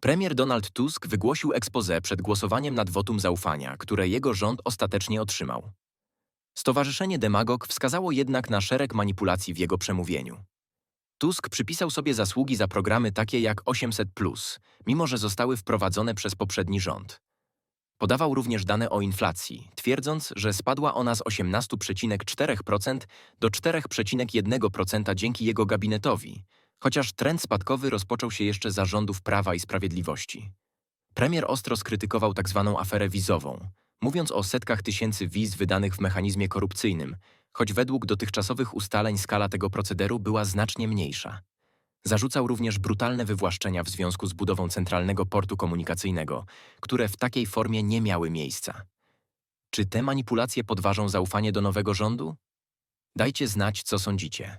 Premier Donald Tusk wygłosił expose przed głosowaniem nad wotum zaufania, które jego rząd ostatecznie otrzymał. Stowarzyszenie Demagog wskazało jednak na szereg manipulacji w jego przemówieniu. Tusk przypisał sobie zasługi za programy takie jak 800, mimo że zostały wprowadzone przez poprzedni rząd. Podawał również dane o inflacji, twierdząc, że spadła ona z 18,4% do 4,1% dzięki jego gabinetowi, chociaż trend spadkowy rozpoczął się jeszcze za rządów Prawa i Sprawiedliwości. Premier ostro skrytykował tzw. aferę wizową, mówiąc o setkach tysięcy wiz wydanych w mechanizmie korupcyjnym, choć według dotychczasowych ustaleń skala tego procederu była znacznie mniejsza. Zarzucał również brutalne wywłaszczenia w związku z budową centralnego portu komunikacyjnego, które w takiej formie nie miały miejsca. Czy te manipulacje podważą zaufanie do nowego rządu? Dajcie znać, co sądzicie.